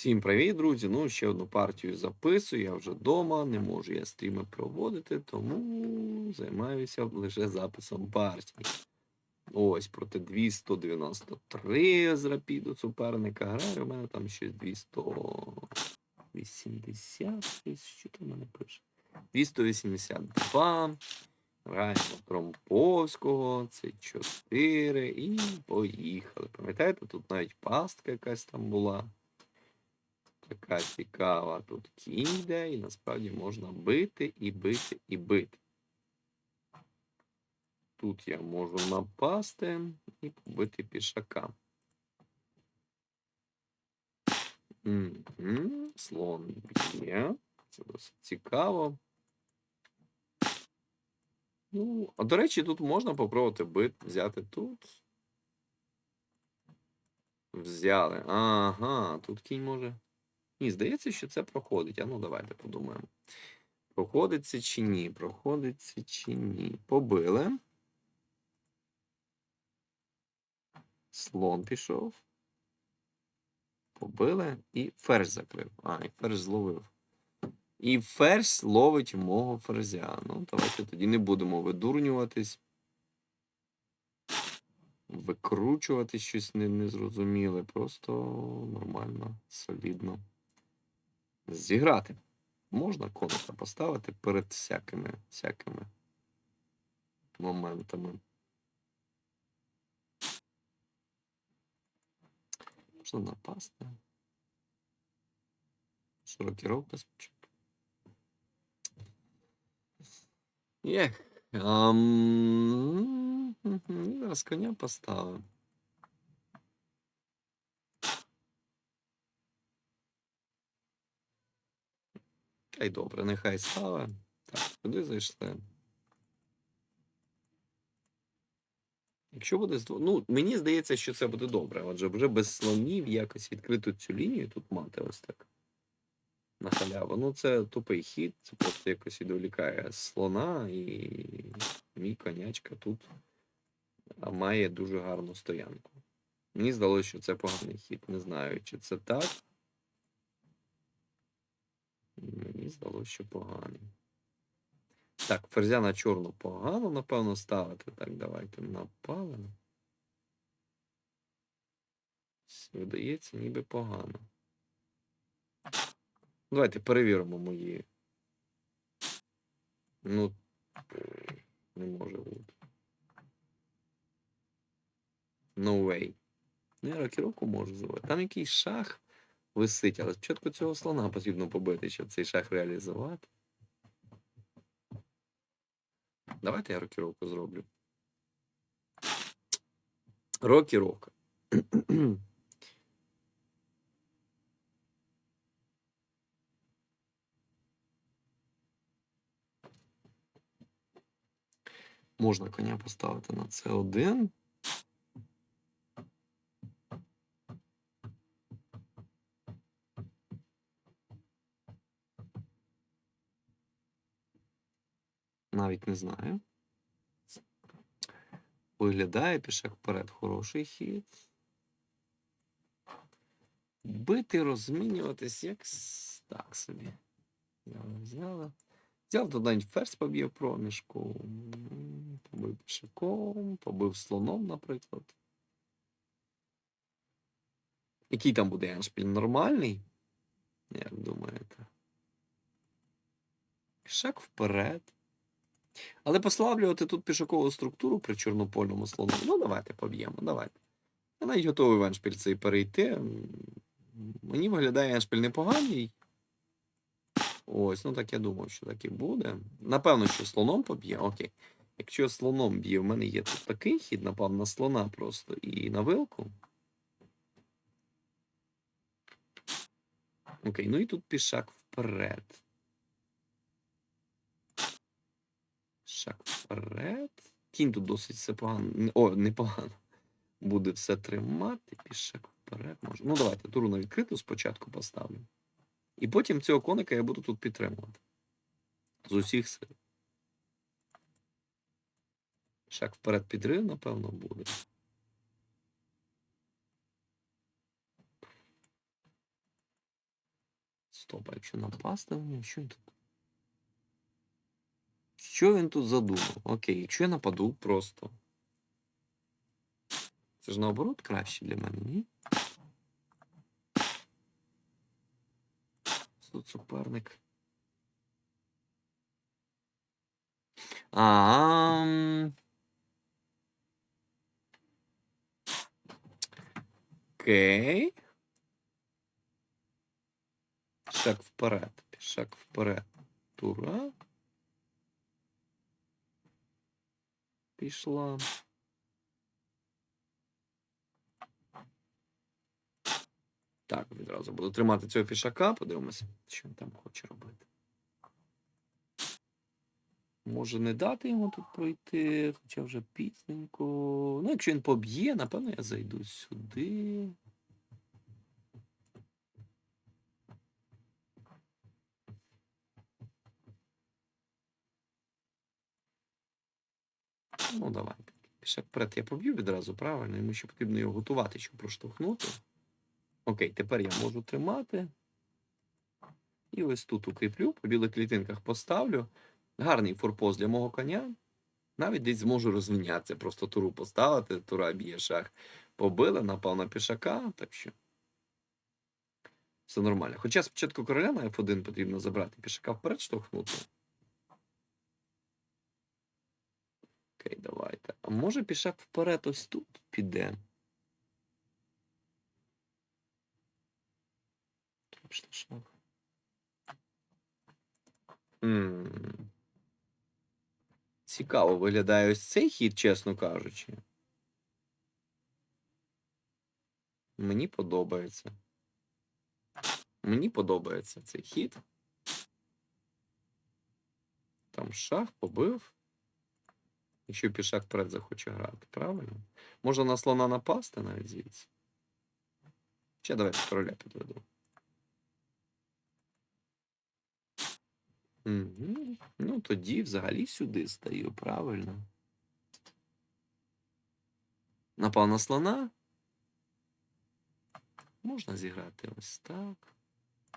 Всім привіт, друзі! Ну, ще одну партію записую. Я вже вдома, не можу я стріми проводити, тому займаюся лише записом партій. Ось проти 293 з рапіду суперника. Граю, у мене там щось 280. Що там мене пише? 282. Граємо Тромповського, це 4 і поїхали. Пам'ятаєте, тут навіть пастка якась там була. Така цікава тут кінь йде, і насправді можна бити і бити і бити. Тут я можу напасти і побити пішака. Мгм, Слон б'є. Це досить цікаво. Ну, а до речі, тут можна попробувати бит взяти тут. Взяли. Ага, тут кінь може. Ні, здається, що це проходить. А ну давайте подумаємо. Проходить це чи ні? Проходить це чи ні? Побили. Слон пішов. Побили і ферзь закрив. А, і ферзь зловив. І ферзь ловить мого ферзя. Ну, давайте тоді не будемо видурнюватись. Викручувати щось не- незрозуміле. Просто нормально, солідно. Зіграти. Можна коника поставити перед всякими, всякими моментами. Можна напасти. Широкіровка. Ам, мгм, Зараз коня поставив. Та й добре, нехай ставить. Так, куди зайшли? Якщо буде Ну, мені здається, що це буде добре. Отже, вже без слонів якось відкрити цю лінію тут мати ось так. На халяву. Ну, це тупий хід, це просто якось відволікає слона, і мій конячка тут має дуже гарну стоянку. Мені здалося, що це поганий хід. Не знаю, чи це так. Мені здалося, що поганий. Так, ферзя на чорну погано, напевно, ставити. Так, давайте напалимо. Видається, ніби погано. Давайте перевіримо мої. Ну, не може бути. No way. Ну, я рокіровку можу зробити. Там якийсь шах висить, але спочатку цього слона потрібно побити, щоб цей шах реалізувати. Давайте я рокіровку зроблю. Рокіровка. Можна коня поставити на С1. Навіть не знаю. Виглядає пішак вперед хороший хід. Бити, розмінюватись, як так собі. Взяла, взяла. Взяв туди ферзь поб'є проміжку. Побив пішаком, побив слоном, наприклад. Який там буде еншпіль? Нормальний? Як думаєте? Пішак вперед. Але послаблювати тут пішакову структуру при чорнопольному слону. Ну, давайте поб'ємо, давайте. Я навіть готовий в еншпіль цей перейти. Мені виглядає еншпіль непоганий. Ось, ну так я думав, що так і буде. Напевно, що слоном поб'є. Окей. Якщо слоном б'є, в мене є тут такий хід, напав на слона просто і на вилку. Окей, ну і тут пішак вперед. Шаг вперед. Кінь тут досить все погано. О, непогано. Буде все тримати. Пішак вперед може. Ну, давайте туру на відкриту спочатку поставлю. І потім цього коника я буду тут підтримувати. З усіх сил. Шаг вперед підрив, напевно, буде. Стоп, а якщо напасти на що він тут? Що він тут задумав? Окей, якщо я нападу просто. Це ж наоборот краще для мене, ні? Тут суперник. А. м. Окей. Шаг вперед. Шаг вперед. Тура. Пішла. Так, відразу буду тримати цього пішака, подивимося, що він там хоче робити. Може не дати йому тут пройти, хоча вже пізненько. Ну, якщо він поб'є, напевно, я зайду сюди. Ну, давай. Пішак вперед я поб'ю відразу, правильно. Йому ще потрібно його готувати, щоб проштовхнути. Окей, тепер я можу тримати. І ось тут укріплю, по білих клітинках поставлю. Гарний форпост для мого коня. Навіть десь зможу розвинятися, просто туру поставити, тура б'є шах. Побили, напав на пішака, так що. Все нормально. Хоча спочатку короля на F1 потрібно забрати, пішака вперед штовхнути. Окей, давайте. А може пішак вперед ось тут піде? Пішли шах. Цікаво виглядає ось цей хід, чесно кажучи. Мені подобається. Мені подобається цей хід. Там шах побив. Якщо пішак вперед захоче грати, правильно? Можна на слона напасти навіть звідси. Ще давайте короля підведу. Угу. Ну, тоді взагалі сюди стаю, правильно. Напав на слона. Можна зіграти ось так.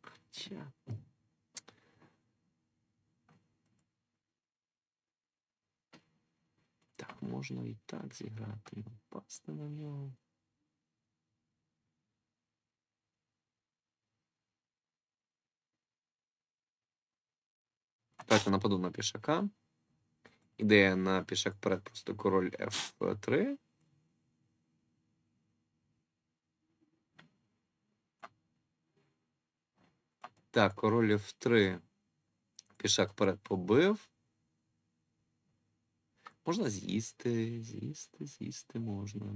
Хоча. Можна і так зіграти. і Напасти на нього. Давайте нападу на пішака. Ідея на пішак вперед, просто король F3. Так, король F3. Пішак вперед побив. Можна з'їсти, з'їсти, з'їсти можна.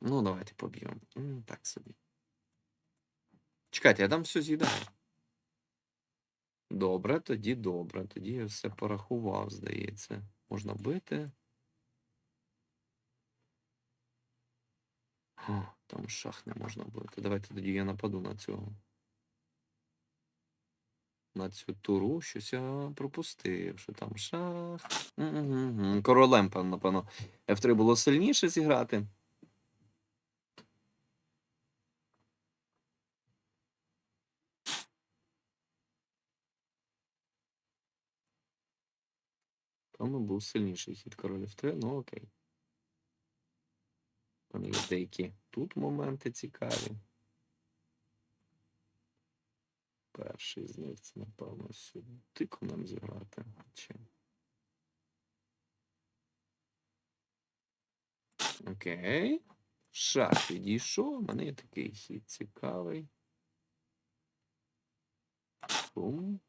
Ну, давайте поб'ємо. Так собі. Чекайте, я там все з'їдаю. Добре, тоді добре. Тоді я все порахував, здається. Можна бити. О, там шах не можна бити. Давайте тоді я нападу на цього. На цю туру щось я пропустив, що там шах. Королем, певно, напевно. F3 було сильніше зіграти. Певно, був сильніший хід король F3, ну окей. Там є деякі тут моменти цікаві. Перший з них це, напевно, сюди нам зіграти. Чи... Окей. Шах відійшов. У мене є такий хід цікавий. Бум.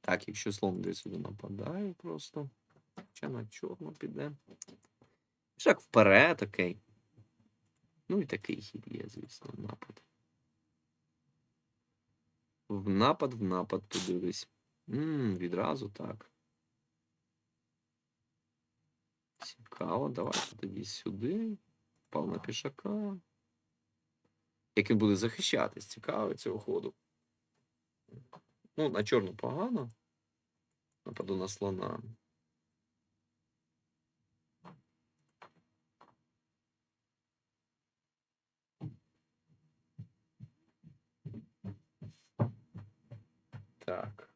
Так, якщо слон десь сюди нападає просто. Чи на чорно піде. Шаг вперед, окей. Ну і такий хід є, звісно, напад. В напад, в напад подивись. Ммм, відразу так. Цікаво, давайте тоді сюди. Пав на пішака. Як він буде захищатись, цікаво цього ходу. Ну, на чорну погано. Нападу на слона. Так.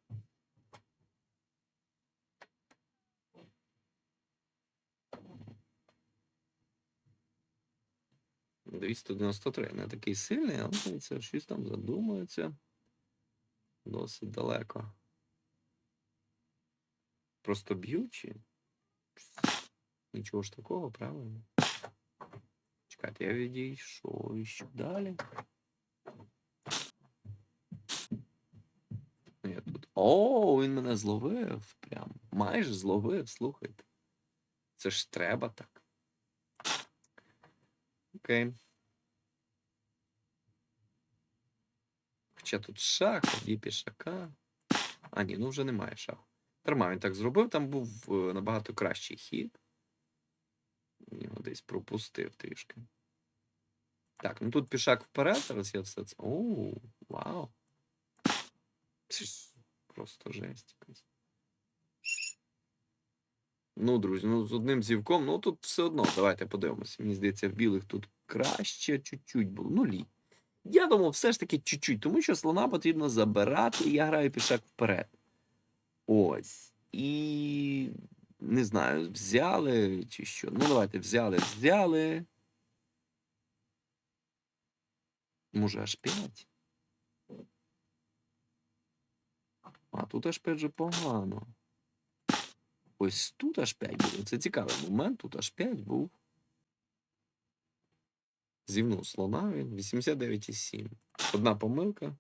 Двісті дев'яносто три. Не такий сильний, але здається, щось там задумується. Досить далеко. Просто б'ючи. Нічого ж такого, правильно? Чекайте, я відійшов іще далі. Ну, Я тут. О, він мене зловив. Прям. Майже зловив, слухайте. Це ж треба так. Окей. Хоча тут шах, тоді пішака. А, ні, ну вже немає шаху. Дарма він так зробив, там був е, набагато кращий хід. Його десь пропустив трішки. Так, ну тут пішак вперед, зараз я все це. Оу, вау. Просто жесть якась. Ну, друзі, ну з одним зівком, ну тут все одно, давайте подивимося. Мені здається, в білих тут краще чуть-чуть було. Ну, лі. Я думав, все ж таки чуть-чуть, тому що слона потрібно забирати, і я граю пішак вперед. Ось. І не знаю, взяли чи що. Ну, давайте взяли, взяли. Може, аж 5. А тут аж 5 же погано. Ось тут аж 5 було. Це цікавий момент, тут аж 5 був. Зівнув слона він 89,7. Одна помилка.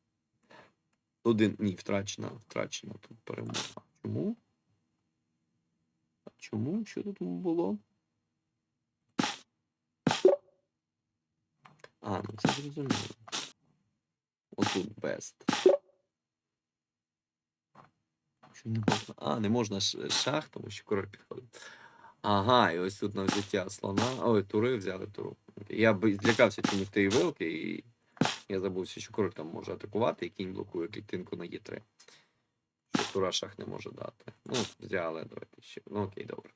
Один. Ні, втрачена, втрачена тут перемога. Чому? А чому? Що тут було? А, ну це зрозуміло. Отут best. Що не можна? А, не можна шах, тому що король підходить. Ага, і ось тут на взяття слона. Ой, тури взяли туру. Я б злякався цієї тієї вилки, і я забувся, що король там може атакувати, і кінь блокує клітинку на Е3. Що тура шах не може дати. Ну, взяли, давайте ще. Ну окей, добре.